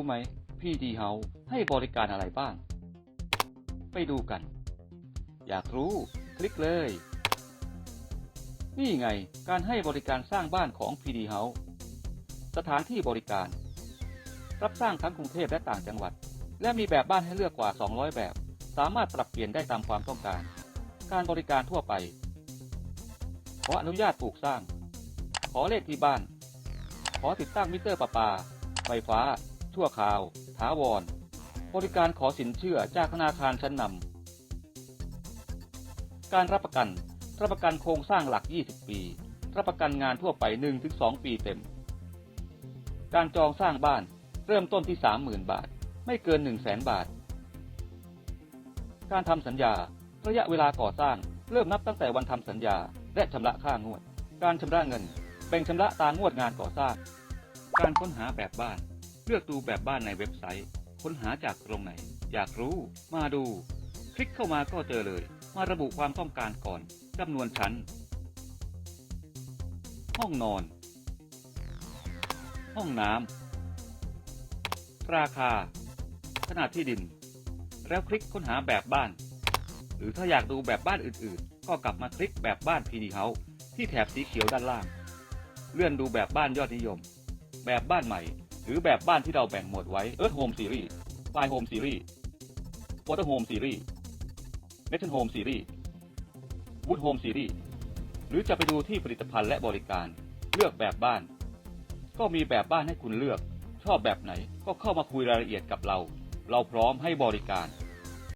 รู้ไหม PD House ให้บริการอะไรบ้าง ไปดูกัน อยากรู้ คลิกเลย นี่ไงการให้บริการสร้างบ้านของ PD House สถานที่บริการ รับสร้างทั้งกรุงเทพและต่างจังหวัด และมีแบบบ้านให้เลือกกว่า 200 แบบ สามารถปรับเปลี่ยนได้ตามความต้องการ การบริการทั่วไป ขออนุญาตปลูกสร้าง ขอเลขที่บ้าน ขอติดตั้งมิเตอร์ประปา ไฟฟ้า ชั่วคราว ถาวร บริการขอสินเชื่อจากธนาคารชั้นนำ การรับประกัน รับประกันโครงสร้างหลัก 20 ปี รับประกันงานทั่วไป 1-2 ปีเต็ม การจองสร้างบ้าน เริ่มต้นที่ 30,000 บาท ไม่เกิน 100,000 บาท การทำสัญญา ระยะเวลาก่อสร้าง เริ่มนับตั้งแต่วันทำสัญญา และชำระค่างวด การชำระเงินแบ่งชำระตามงวดงานก่อสร้าง การค้นหาแบบบ้าน เลือกดูแบบบ้านในเว็บไซต์ ค้นหาจากตรงไหน อยากรู้ มาดู คลิกเข้ามาก็เจอเลย มาระบุความต้องการก่อนจำนวนชั้น ห้องนอน ห้องน้ำราคา ขนาดที่ดิน แล้วคลิกค้นหาแบบบ้าน หรือถ้าอยากดูแบบบ้านอื่นๆ ก็กลับมาคลิกแบบบ้าน PD House ที่แถบสีเขียวด้านล่าง เลื่อนดูแบบบ้านยอดนิยม แบบบ้านใหม่ รือแบบบ้านที่เราแบ่งหมวดไว้ Earth Home Series Fire Home Series Water Home Series Metal Home Series Wood Home Series หรือจะไปดูที่ผลิตภัณฑ์และบริการ เลือกแบบบ้าน ก็มีแบบบ้านให้คุณเลือก ชอบแบบไหนก็เข้ามาคุยรายละเอียดกับเรา เราพร้อมให้บริการ